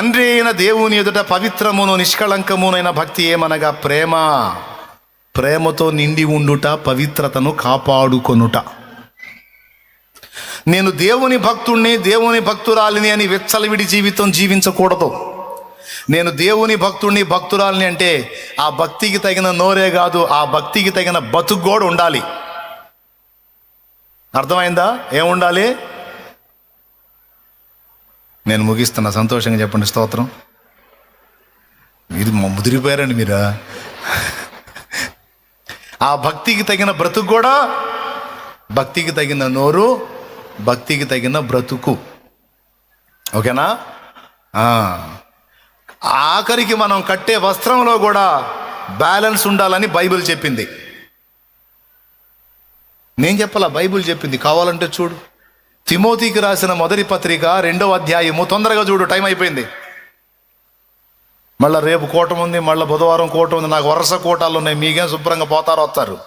తండ్రి అయిన దేవుని ఎదుట పవిత్రమును నిష్కళంకమునైన భక్తి ఏమనగా ప్రేమ? ప్రేమతో నిండి ఉండుట పవిత్రతను కాపాడుకొనుట. నేను దేవుని భక్తుణ్ణి దేవుని భక్తురాలిని అని విచ్చలవిడి జీవితం జీవించకూడదు. నేను దేవుని భక్తుణ్ణి భక్తురాలిని అంటే ఆ భక్తికి తగిన నోరే కాదు ఆ భక్తికి తగిన బతుకు కూడా ఉండాలి. అర్థమైందా? ఏముండాలి? నేను ముగిస్తున్నా సంతోషంగా చెప్పండి స్తోత్రం. మీరు ముదిరిపోయారండి మీరా? ఆ భక్తికి తగిన బ్రతుకు కూడా భక్తికి తగిన నోరు భక్తికి తగిన బ్రతుకు. ఓకేనా? ఆఖరికి మనం కట్టే వస్త్రంలో కూడా బ్యాలెన్స్ ఉండాలని బైబిల్ చెప్పింది. నేను చెప్పాలా బైబిల్ చెప్పింది. కావాలంటే చూడు. తిమోతికి రాసిన మొదటి పత్రిక రెండవ అధ్యాయము. తొందరగా చూడు టైం అయిపోయింది. మళ్ళీ రేపు కూటం ఉంది మళ్ళీ బుధవారం కూటం ఉంది నాకు వరుస కూటాలు ఉన్నాయి మీకేం శుభ్రంగా పోతారో వస్తారు.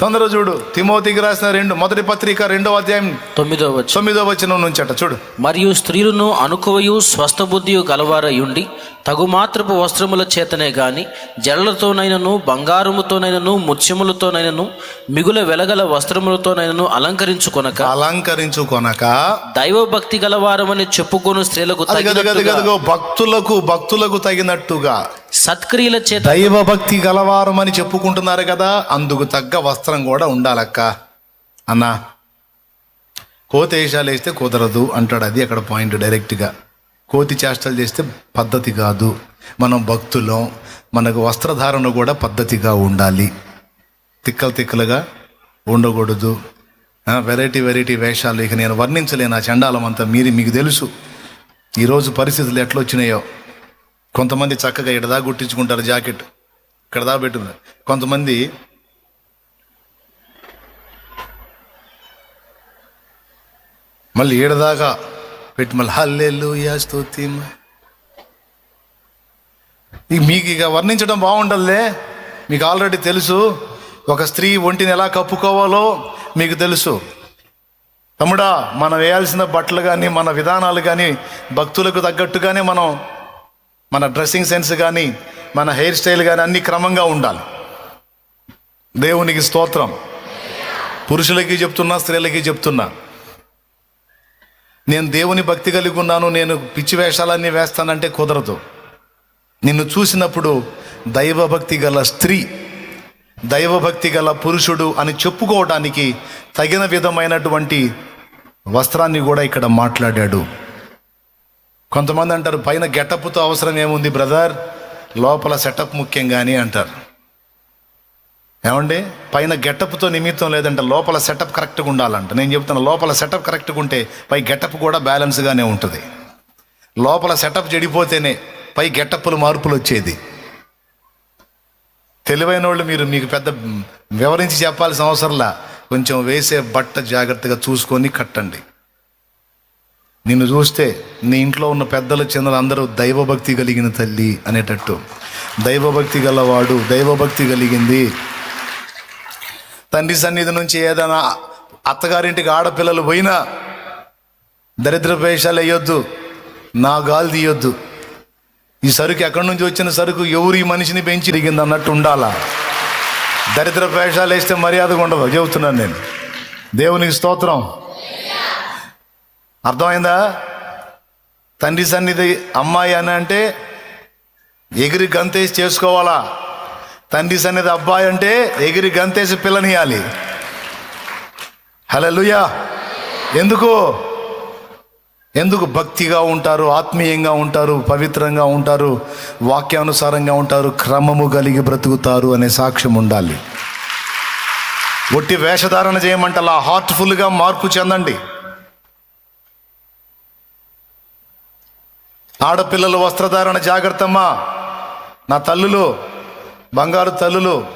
తొందరగా చూడు తిమోతికి రాసిన రెండు మొదటి పత్రిక రెండవ అధ్యాయం తొమ్మిదో తొమ్మిదో వచ్చిన నుంచట చూడు. మరియు స్త్రీలను అనుకువయు స్వస్థ బుద్ధియు గలవారయుండి తగుమాత్రపు వస్త్రముల చేతనే గాని జడలతోనైనను బంగారముతోనైనను ముత్యములతోనైనను మిగుల వెలగల వస్త్రములతోనైనను అలంకరించుకొనక అలంకరించుకొనక దైవభక్తి గలవారమని చెప్పుకొను స్త్రీలకు భక్తులకు భక్తులకు తగినట్టుగా. సత్క్రియల చేత దైవ భక్తి గలవారమని చెప్పుకుంటున్నారు కదా అందుకు తగ్గ వస్త్రం కూడా ఉండాలక్క. అన్నా కోతి వేషాలు వేస్తే కుదరదు అంటాడు అది అక్కడ పాయింట్ డైరెక్ట్గా. కోతి చేష్టలు చేస్తే పద్ధతి కాదు. మనం భక్తులం. మనకు వస్త్రధారణ కూడా పద్ధతిగా ఉండాలి. తిక్కలు తిక్కలుగా ఉండకూడదు. వెరైటీ వెరైటీ వేషాలు ఇక నేను వర్ణించలేను. ఆ చండాలం అంతా మీరు మీకు తెలుసు. ఈరోజు పరిస్థితులు ఎట్లొచ్చినాయో. కొంతమంది చక్కగా ఇడదా గుట్టించుకుంటారు జాకెట్. ఇక్కడ దా పెట్టుకున్నారు. కొంతమంది మళ్ళీ ఏడదాకా పెట్టి మళ్ళీ హల్లెల్లు స్తోతి మీకు ఇక వర్ణించడం బాగుండదులే. మీకు ఆల్రెడీ తెలుసు ఒక స్త్రీ ఒంటిని ఎలా కప్పుకోవాలో మీకు తెలుసు. తమ్ముడా మనం వేయాల్సిన బట్టలు కానీ మన విధానాలు కానీ భక్తులకు తగ్గట్టుగానే మనం మన డ్రెస్సింగ్ సెన్స్ కానీ మన హెయిర్ స్టైల్ కానీ అన్ని క్రమంగా ఉండాలి. దేవునికి స్తోత్రం. పురుషులకి చెప్తున్నా స్త్రీలకి చెప్తున్నా. నేను దేవుని భక్తి కలిగి ఉన్నాను నేను పిచ్చి వేషాలన్నీ వేస్తానంటే కుదరదు. నిన్ను చూసినప్పుడు దైవభక్తి గల స్త్రీ దైవభక్తి గల పురుషుడు అని చెప్పుకోవడానికి తగిన విధమైనటువంటి వస్త్రాన్ని కూడా ఇక్కడ మాట్లాడాడు. కొంతమంది అంటారు పైన గెటప్తో అవసరం ఏముంది బ్రదర్? లోపల సెటప్ ముఖ్యం కానీ అంటారు. ఏమండి? పైన గెటప్తో నిమిత్తం లేదంటే లోపల సెటప్ కరెక్ట్గా ఉండాలంట. నేను చెప్తున్నా లోపల సెటప్ కరెక్ట్గా ఉంటే పై గెటప్ కూడా బ్యాలెన్స్గానే ఉంటుంది. లోపల సెటప్ చెడిపోతేనే పై గెటప్పులు మార్పులు వచ్చేది. తెలివైన వాళ్ళు మీరు మీకు పెద్ద వివరించి చెప్పాల్సిన అవసరంలా కొంచెం వేసే బట్ట జాగ్రత్తగా చూసుకొని కట్టండి. నిన్ను చూస్తే నీ ఇంట్లో ఉన్న పెద్దలు చిన్నలు అందరూ దైవభక్తి కలిగిన తల్లి అనేటట్టు. దైవభక్తి గలవాడు దైవభక్తి కలిగింది. తండ్రి సన్నిధి నుంచి ఏదైనా అత్తగారింటికి ఆడపిల్లలు పోయినా దరిద్ర వేషాలు వేయొద్దు. నా గాలి తీయొద్దు. ఈ సరుకు ఎక్కడి నుంచి వచ్చిన సరుకు? ఎవరు ఈ మనిషిని పెంచి దిగింది అన్నట్టు ఉండాలా? దరిద్ర వేషాలు వేస్తే మర్యాదగా ఉండదు చెబుతున్నాను నేను. దేవునికి స్తోత్రం. అర్థమైందా? తండ్రి సన్నిధి అమ్మాయి అని అంటే ఎగిరి గంతేసి చేసుకోవాలా? తండ్రి సన్నిధి అబ్బాయి అంటే ఎగిరి గంతేసి పిల్లనియాలి. హలలుయా ఎందుకు? ఎందుకు భక్తిగా ఉంటారు ఆత్మీయంగా ఉంటారు పవిత్రంగా ఉంటారు వాక్యానుసారంగా ఉంటారు క్రమము కలిగి బ్రతుకుతారు అనే సాక్ష్యం ఉండాలి. ఒట్టి వేషధారణ చేయమంటలా హార్ట్ఫుల్గా మార్పు చెందండి. ఆడపిల్లలు వస్త్రధారణ జాగ్రత్తమ్మా. నా తల్లులు బంగారు తల్లులు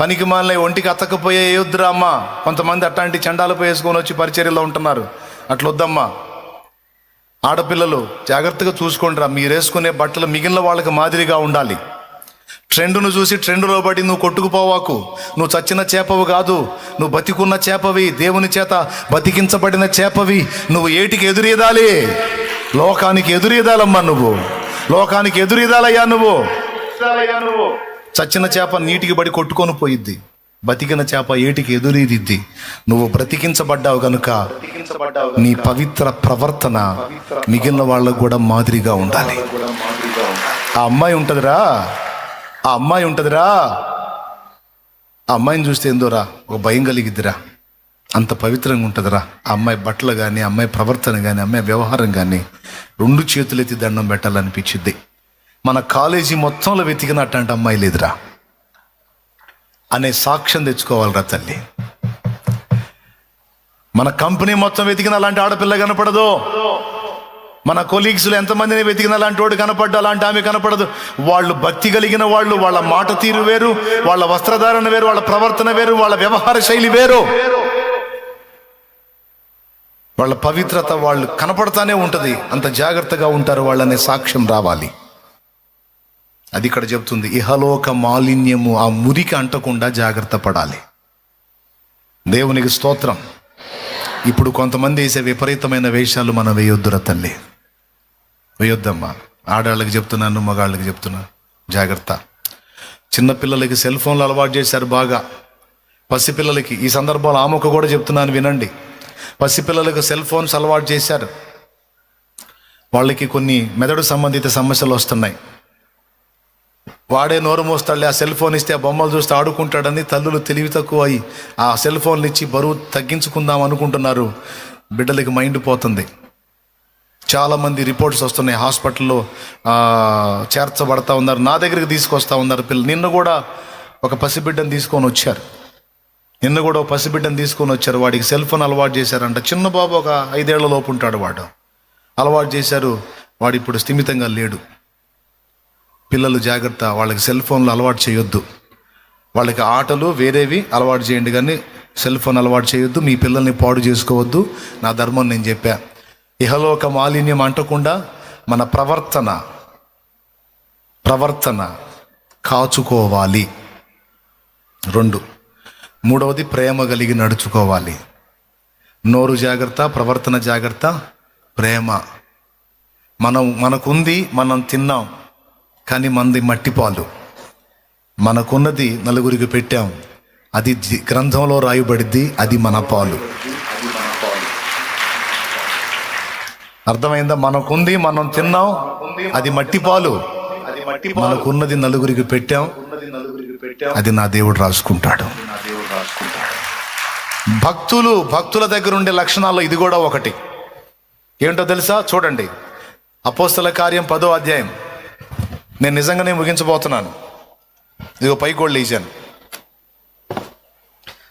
పనికి మాలిన ఒంటికి అత్తకపోయే వద్దురా అమ్మ? కొంతమంది అట్లాంటి చండాలపై వేసుకొని వచ్చి పరిచర్యలో ఉంటున్నారు. అట్లొద్దమ్మా. ఆడపిల్లలు జాగ్రత్తగా చూసుకోండిరా. మీరు వేసుకునే బట్టలు మిగిలిన వాళ్ళకి మాదిరిగా ఉండాలి. ట్రెండును చూసి ట్రెండులో పడి నువ్వు కొట్టుకుపోవాకు. నువ్వు చచ్చిన చేపవు కాదు. నువ్వు బతికున్న చేపవి దేవుని చేత బతికించబడిన చేపవి. నువ్వు ఏటికి ఎదురీదాలి? లోకానికి ఎదురీదాలమ్మా నువ్వు. లోకానికి ఎదురీదాలయ్యా నువ్వు. చచ్చిన చేప నీటికి పడి కొట్టుకొని పోయిద్ది. బతికిన చేప ఏటికి ఎదురీదిద్ది. నువ్వు బ్రతికించబడ్డావు గనుక నీ పవిత్ర ప్రవర్తన మిగిలిన వాళ్ళకు కూడా మాదిరిగా ఉండాలి. ఆ అమ్మాయి ఉంటుందిరా. ఆ అమ్మాయి ఉంటుందిరా. ఆ అమ్మాయిని చూస్తే ఏందోరా ఒక భయం కలిగిద్దిరా. అంత పవిత్రంగా ఉంటుందిరా. ఆ అమ్మాయి బట్టలు కానీ అమ్మాయి ప్రవర్తన కానీ అమ్మాయి వ్యవహారం కానీ రెండు చేతులెత్తి దండం పెట్టాలనిపించిద్ది. మన కాలేజీ మొత్తంలో వెతికినట్టు అమ్మాయి లేదురా. అనే సాక్ష్యం తెచ్చుకోవాలిరా తల్లి. మన కంపెనీ మొత్తం వెతికిన అలాంటి ఆడపిల్ల కనపడదు. మన కొలీగ్స్లో ఎంతమందిని వెతికిన అలాంటి వాడు కనపడ్డా అలాంటి ఆమె కనపడదు. వాళ్ళు భక్తి కలిగిన వాళ్ళు వాళ్ళ మాట తీరు వేరు వాళ్ళ వస్త్రధారణ వేరు వాళ్ళ ప్రవర్తన వేరు వాళ్ళ వ్యవహార శైలి వేరు. వాళ్ళ పవిత్రత వాళ్ళు కనపడతానే ఉంటుంది. అంత జాగ్రత్తగా ఉంటారు వాళ్ళనే సాక్ష్యం రావాలి. అది ఇక్కడ చెప్తుంది ఇహలోక మాలిన్యము ఆ మురికి అంటకుండా జాగ్రత్త పడాలి. దేవునికి స్తోత్రం. ఇప్పుడు కొంతమంది వేసే విపరీతమైన వేషాలు మనం వేయొద్దురా తల్లి. వేయొద్దమ్మా. ఆడాళ్ళకి చెప్తున్నాను మగాళ్ళకి చెప్తున్నాను జాగ్రత్త. చిన్నపిల్లలకి సెల్ ఫోన్లు అలవాటు చేశారు బాగా. పసిపిల్లలకి ఈ సందర్భంలో ఆమెకు కూడా చెప్తున్నాను వినండి. పసిపిల్లలకు సెల్ ఫోన్స్ అలవాటు చేశారు. వాళ్ళకి కొన్ని మెదడు సంబంధిత సమస్యలు వస్తున్నాయి. వాడే నోరు మోస్తాడులే ఆ సెల్ ఫోన్ ఇస్తే ఆ బొమ్మలు చూస్తే ఆడుకుంటాడని తల్లులు తెలివి తక్కువ అయి ఆ సెల్ ఫోన్లు ఇచ్చి బరువు తగ్గించుకుందాం అనుకుంటున్నారు. బిడ్డలకి మైండ్ పోతుంది. చాలామంది రిపోర్ట్స్ వస్తున్నాయి హాస్పిటల్లో చేర్చబడతా ఉన్నారు నా దగ్గరికి తీసుకొస్తా ఉన్నారు పిల్లలు. నిన్న కూడా ఒక పసిబిడ్డను తీసుకొని వచ్చారు. నిన్న కూడా ఒక పసిబిడ్డను తీసుకొని వచ్చారు. వాడికి సెల్ ఫోన్ అలవాటు చేశారంట. చిన్న బాబు ఒక ఐదేళ్ళ లోపు ఉంటాడు వాడు. అలవాటు చేశారు. వాడు ఇప్పుడు స్థిమితంగా లేడు. పిల్లలు జాగ్రత్త వాళ్ళకి సెల్ ఫోన్లు అలవాటు చేయొద్దు. వాళ్ళకి ఆటలు వేరేవి అలవాటు చేయండి కానీ సెల్ ఫోన్ అలవాటు చేయొద్దు మీ పిల్లల్ని పాడు చేసుకోవద్దు. నా ధర్మం నేను చెప్పా. ఇహలోక మాలిన్యం అంటకుండా మన ప్రవర్తన ప్రవర్తన కాచుకోవాలి. రెండు మూడవది ప్రేమ కలిగి నడుచుకోవాలి. నోరు జాగ్రత్త ప్రవర్తన జాగ్రత్త ప్రేమ. మనం మనకుంది మనం తిన్నాం. కానీ మనది మట్టిపాలు. మనకున్నది నలుగురికి పెట్టాం. అది గ్రంథంలో రాయబడిద్ది అది మన పాలు. అర్థమైందా? మనకుంది మనం తిన్నాం అది మట్టి పాలు మనకున్నది నలుగురికి పెట్టాం అది నా దేవుడు రాసుకుంటాడు. భక్తులు భక్తుల దగ్గర ఉండే లక్షణాల్లో ఇది కూడా ఒకటి. ఏంటో తెలుసా? చూడండి. అపోస్తల కార్యం పదో అధ్యాయం. నేను నిజంగానే ముగించబోతున్నాను. ఇదిగో పైకోళ్ళు లేచాను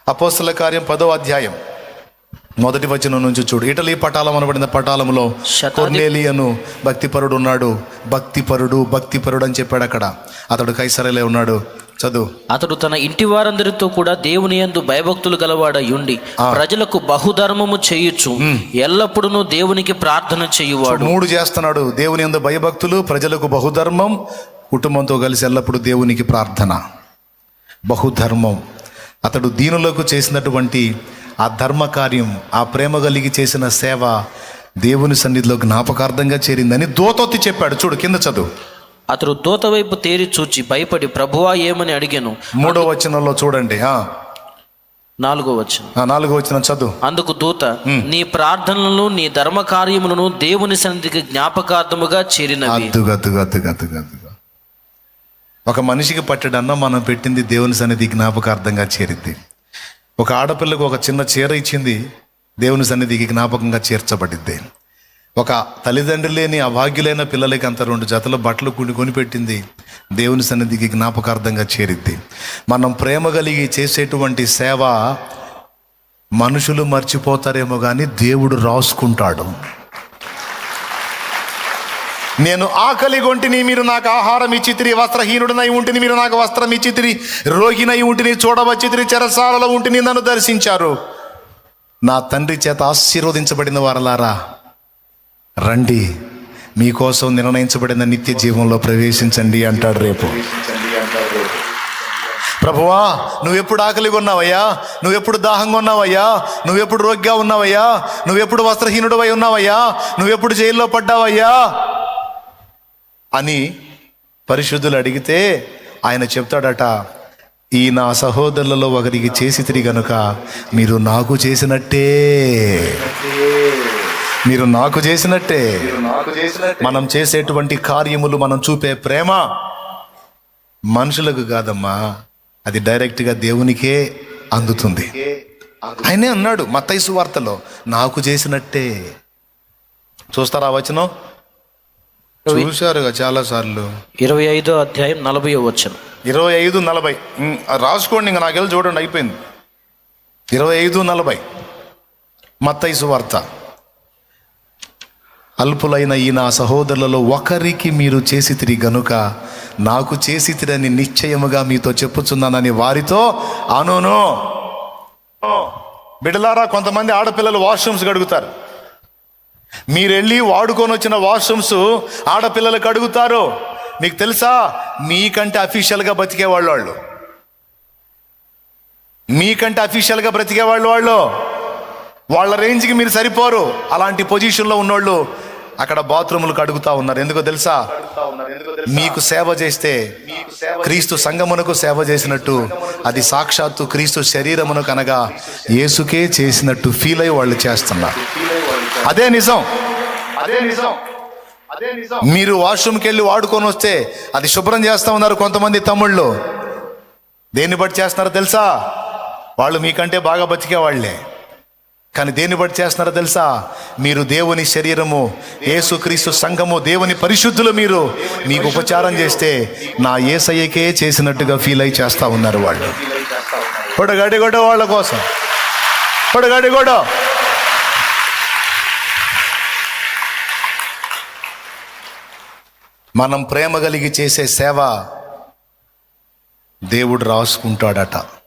అపోస్తల కార్యం పదో అధ్యాయం. మొదటి వచనం నుంచి చూడు. ఇటలీ పటాలం అనబడిన పటాలంలో శతాధి- కొర్నేలియను భక్తిపరుడు ఉన్నాడు. భక్తిపరుడు భక్తిపరుడు అని చెప్పాడు అక్కడ. అతడు కైసరలే ఉన్నాడు. చదువు. అతడు తన ఇంటి వారందరితో కూడా దేవుని యందు భయభక్తులు గలవాడయుండి ప్రజలకు బహుధర్మము చేయుచు ఎల్లప్పుడూ దేవునికి ప్రార్థన చేయువాడు. మూడు చేస్తున్నాడు. దేవుని యందు భయభక్తులు ప్రజలకు బహుధర్మం కుటుంబంతో కలిసి ఎల్లప్పుడూ దేవునికి ప్రార్థన. బహుధర్మం. అతడు దీనులకు చేసినటువంటి ఆ ధర్మ కార్యం ఆ ప్రేమ కలిగి చేసిన సేవ దేవుని సన్నిధిలో జ్ఞాపకార్థంగా చేరిందని దోతొత్తి చెప్పాడు. చూడు కింద చదువు. అతడు దూత వైపు తేరి చూచి భయపడి ప్రభువా ఏమని అడిగాను? మూడో వచనంలో చూడండి నాలుగో వచ్చిన నాలుగో వచనం చదువు. అందుకు దూత నీ ప్రార్థనలను నీ ధర్మ కార్యములను దేవుని సన్నిధికి జ్ఞాపకార్థముగా అద్దుగా. ఒక మనిషికి పట్టడన్నా మనం పెట్టింది దేవుని సన్నిధి జ్ఞాపకార్థంగా చేరింది. ఒక ఆడపిల్లకు ఒక చిన్న చీర ఇచ్చింది దేవుని సన్నిధికి జ్ఞాపకంగా చేర్చబడింది. ఒక తల్లిదండ్రులు లేని అభాగ్యులైన పిల్లలకి అంత రెండు జతల బట్టలు కొని కొనిపెట్టింది దేవుని సన్నిధికి జ్ఞాపకార్థంగా చేరింది. మనం ప్రేమ కలిగి చేసేటువంటి సేవ మనుషులు మర్చిపోతారేమో కానీ దేవుడు రాసుకుంటాడు. నేను ఆకలి గొంటిని మీరు నాకు ఆహారం ఇచ్చితిరి వస్త్రహీనుడినై ఉంటిని మీరు నాకు వస్త్రం ఇచ్చితిరి రోగినై ఉంటిని చూడవచ్చితిరి చెరసాలలో ఉంటిని నన్ను దర్శించారు. నా తండ్రి చేత ఆశీర్వదించబడిన వారలారా రండి. మీకోసం నిర్ణయించబడిన నిత్య జీవంలో ప్రవేశించండి అంటాడు రేపు. ప్రభువా నువ్వెప్పుడు ఆకలిగా ఉన్నావయ్యా? నువ్వెప్పుడు దాహంగా ఉన్నావయ్యా? నువ్వెప్పుడు రోగ్గా ఉన్నావయ్యా? నువ్వెప్పుడు వస్త్రహీనుడవై ఉన్నావయ్యా? నువ్వెప్పుడు జైల్లో పడ్డావయ్యా? అని పరిశుద్ధులు అడిగితే ఆయన చెప్తాడట ఈ నా సహోదరులలో ఒకరికి చేసి తిరిగి గనుక మీరు నాకు చేసినట్టే. మీరు నాకు చేసినట్టే. మనం చేసేటువంటి కార్యములు మనం చూపే ప్రేమ మనుషులకు కాదమ్మా. అది డైరెక్ట్గా దేవునికే అందుతుంది. ఆయనే అన్నాడు మత్తైసు వార్తలో నాకు చేసినట్టే. చూస్తారా వచనం? చూశారుగా చాలా సార్లు. ఇరవై ఐదో అధ్యాయం నలభై వచ్చిన ఇరవై ఐదు నలభై. రాసుకోండి ఇంకా నాకెళ్ళి చూడండి అయిపోయింది. ఇరవై ఐదు నలభై. మత్తైసు వార్త. అల్పులైన ఈ నా సహోదరులలో ఒకరికి మీరు చేసితిరి గనుక నాకు చేసితిరని నిశ్చయముగా మీతో చెప్పుచున్నానని వారితో అనును బిడలారా కొంతమంది ఆడపిల్లలు వాష్రూమ్స్ కడుగుతారు. మీరెళ్ళి వాడుకొని వచ్చిన వాష్రూమ్స్ ఆడపిల్లలకు అడుగుతారు. మీకు తెలుసా? మీకంటే అఫీషియల్గా బతికేవాళ్ళు వాళ్ళు మీకంటే అఫీషియల్గా బ్రతికేవాళ్ళు వాళ్ళు. వాళ్ళ రేంజ్కి మీరు సరిపోరు. అలాంటి పొజిషన్లో ఉన్నోళ్ళు అక్కడ బాత్రూములు కడుగుతా ఉన్నారు. ఎందుకో తెలుసా? మీకు సేవ చేస్తే క్రీస్తు సంగమునకు సేవ చేసినట్టు అది సాక్షాత్తు క్రీస్తు శరీరమునకు అనగా యేసుకే చేసినట్టు ఫీల్ అయ్యి వాళ్ళు చేస్తున్నారు. అదే నిజం అదే నిజం అదే నిజం. మీరు వాష్రూమ్కి వెళ్ళి వాడుకొని వస్తే అది శుభ్రం చేస్తా ఉన్నారు కొంతమంది తమ్ముళ్ళు. దేన్ని బట్టి చేస్తున్నారో తెలుసా? వాళ్ళు మీకంటే బాగా బతికే వాళ్ళే. కానీ దేన్ని బట్టి చేస్తున్నారో తెలుసా? మీరు దేవుని శరీరము ఏసుక్రీస్తు సంఘము దేవుని పరిశుద్ధులు మీరు. మీకు ఉపచారం చేస్తే నా ఏసయ్యకే చేసినట్టుగా ఫీల్ అయి చేస్తూ ఉన్నారు వాళ్ళు. పొడగడి గొడ వాళ్ళ కోసం. పొడగడి గొడ మనం ప్రేమ కలిగి చేసే సేవ దేవుడు రాసుకుంటాడట.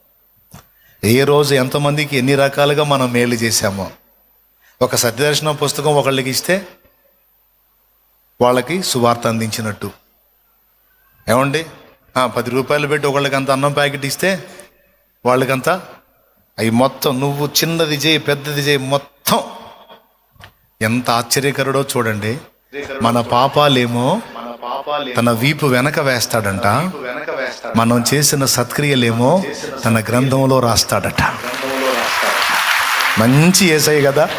ఏ రోజు ఎంతమందికి ఎన్ని రకాలుగా మనం మేలు చేశామో. ఒక సత్యదర్శనం పుస్తకం ఒకళ్ళకి ఇస్తే వాళ్ళకి సువార్త అందించినట్టు. ఏమండి? పది రూపాయలు పెట్టి ఒకళ్ళకి అంత అన్నం ప్యాకెట్ ఇస్తే వాళ్ళకంతా? అవి మొత్తం నువ్వు చిన్నది చేయి పెద్దది చేయి మొత్తం. ఎంత ఆశ్చర్యకరుడో చూడండి. మన పాపాలేమో తన వీపు వెనక వేస్తాడంట. మనం చేసిన సత్క్రియలేమో తన గ్రంథంలో రాస్తాడట. మంచి ఏసై కదా?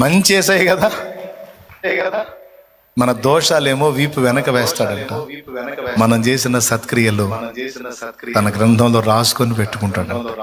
మంచి ఏసై కదా? మన దోషాలేమో వీపు వెనక వేస్తాడంట. మనం చేసిన సత్క్రియలు తన గ్రంథంలో రాసుకొని పెట్టుకుంటాడు.